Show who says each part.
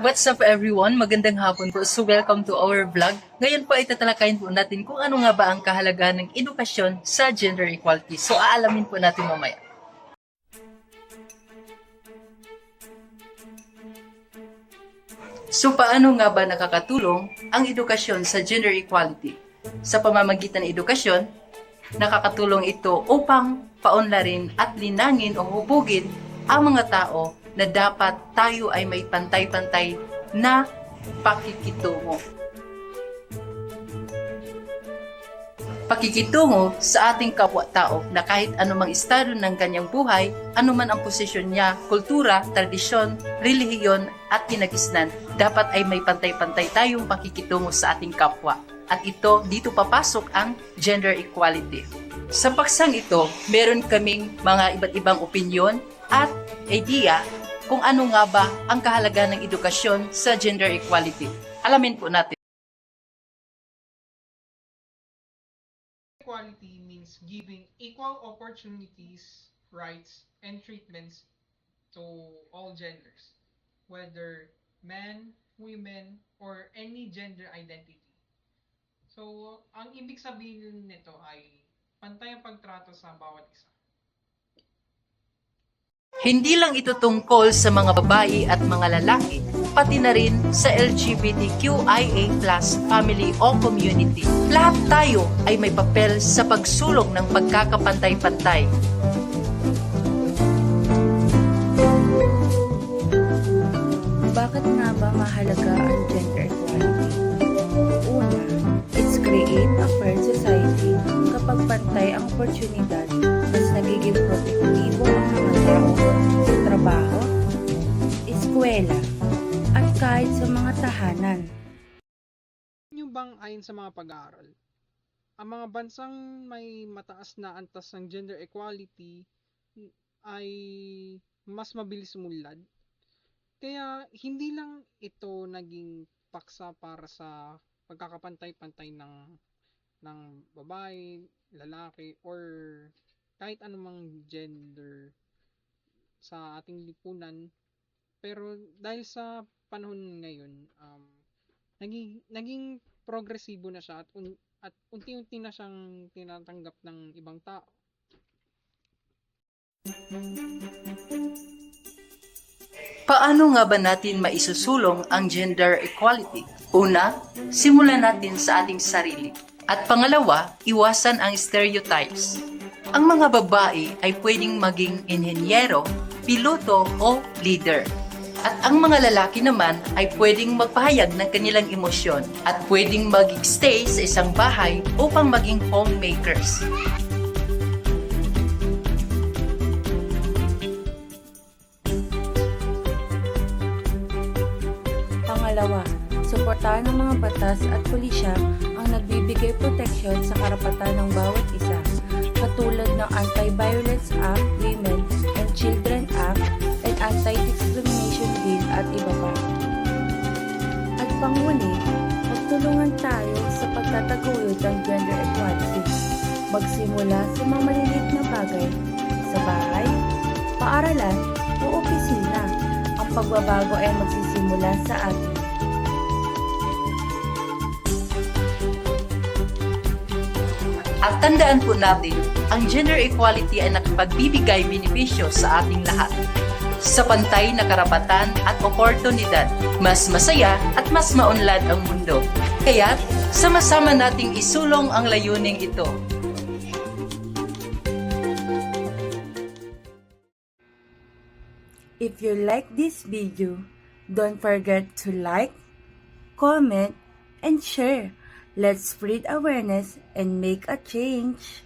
Speaker 1: What's up everyone? Magandang hapon po. So welcome to our vlog. Ngayon po ay tatalakayin po natin kung ano nga ba ang kahalagahan ng edukasyon sa gender equality. So aalamin po natin mamaya. So paano nga ba nakakatulong ang edukasyon sa gender equality? Sa pamamagitan ng edukasyon, nakakatulong ito upang paunlarin at linangin o hubugin ang mga tao na dapat tayo ay may pantay-pantay na pakikitungo. Pakikitungo sa ating kapwa-tao na kahit anumang estado ng kanyang buhay, anuman ang posisyon niya, kultura, tradisyon, relihiyon at kinagisnan, dapat ay may pantay-pantay tayong pakikitungo sa ating kapwa. At ito, dito papasok ang gender equality. Sa paksang ito, meron kaming mga iba't ibang opinyon at idea kung ano nga ba ang kahalagahan ng edukasyon sa gender equality. Alamin po natin.
Speaker 2: Equality means giving equal opportunities, rights, and treatments to all genders, whether men, women, or any gender identity. So, ang ibig sabihin nito ay pantay ang pagtrato sa bawat isa.
Speaker 1: Hindi lang ito tungkol sa mga babae at mga lalaki, pati na rin sa LGBTQIA family o community. Lahat tayo ay may papel sa pagsulong ng pagkakapantay-pantay.
Speaker 3: Bakit nga ba mahalaga ang gender equality? Una, it's create a fair society. Kapag pantay ang oportunidad, tahanan.
Speaker 2: Yung bang ayon sa mga pag-aaral, ang mga bansang may mataas na antas ng gender equality ay mas mabilis umunlad. Kaya hindi lang ito naging paksa para sa pagkakapantay-pantay ng ng babae, lalaki or kahit anumang gender sa ating lipunan. Pero dahil sa panahon ngayon, um, naging, naging progresibo na siya at, un, at unti-unti na siyang tinatanggap ng ibang tao.
Speaker 1: Paano nga ba natin maisusulong ang gender equality? Una, simulan natin sa ating sarili. At pangalawa, iwasan ang stereotypes. Ang mga babae ay pwedeng maging inhenyero, piloto o leader. At ang mga lalaki naman ay pwedeng magpahayag ng kanilang emosyon at pwedeng mag-stay sa isang bahay upang maging homemakers.
Speaker 3: Pangalawa, suportahan ng mga batas at pulisya ang nagbibigay proteksyon sa karapatan ng bawat isa, katulad ng Anti-Violence Act, Women at iba pa. At panghuli, magtulungan tayo sa pagtataguyod ng gender equality. Magsimula sa mga maliliit na bagay sa bahay, paaralan o opisina. Ang pagbabago ay magsisimula sa atin.
Speaker 1: At tandaan po natin, ang gender equality ay nakapagbibigay benepisyo sa ating lahat. Sa pantay na karapatan at oportunidad, mas masaya at mas maunlad ang mundo. Kaya, sama-sama nating isulong ang layuning ito.
Speaker 3: If you like this video, don't forget to like, comment, and share. Let's spread awareness and make a change.